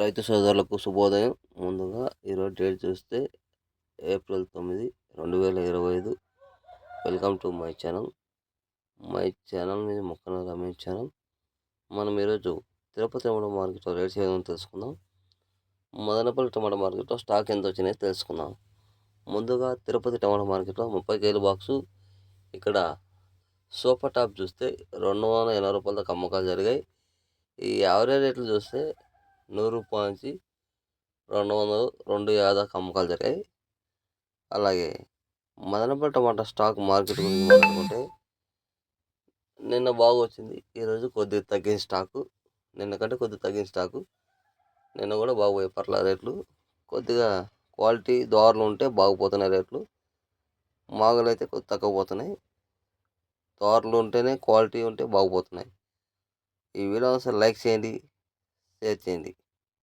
రైతు సోదరులకు శుభోదయం. ముందుగా ఈరోజు డేట్ చూస్తే ఏప్రిల్ తొమ్మిది రెండు వేల ఇరవై ఐదు welcome to my channel. My channel మీద మొక్కన రమేష్ ఛానల్. మనం ఈరోజు తిరుపతి టమాటో మార్కెట్లో రేట్స్ ఏదో తెలుసుకుందాం. మదనపల్లి టమాటో మార్కెట్లో స్టాక్ ఎంత వచ్చినాయో తెలుసుకుందాం. ముందుగా తిరుపతి టమాటో మార్కెట్లో ముప్పై కేజీల బాక్సు. ఇక్కడ సూపర్ టాప్ చూస్తే రెండు వందల ఎనభై రూపాయలతో అమ్మకాలు జరిగాయి. ఈ యావరేజ్ రేట్లు చూస్తే నూరు రూపాయల నుంచి రెండు వందలు రెండు యాభై దాకా అమ్మకాలు జరిగాయి. అలాగే మదనపల్లి టమాటా స్టాక్ మార్కెట్ గురించి మాట్లాడుకుంటే నిన్న బాగా వచ్చింది. ఈరోజు కొద్దిగా తగ్గిన స్టాకు నిన్న కంటే కొద్దిగా తగ్గిన స్టాకు. నిన్న కూడా బాగుపోయాయి పర్ల రేట్లు. కొద్దిగా క్వాలిటీ దోరలు ఉంటే బాగుపోతున్నాయి రేట్లు. మాగలు అయితే కొద్ది తక్కువ పోతున్నాయి దోరలు ఉంటేనే క్వాలిటీ ఉంటే బాగుపోతున్నాయి. ఈ వీడియో ఒకసారి లైక్ చేయండి షేర్ చేయండి.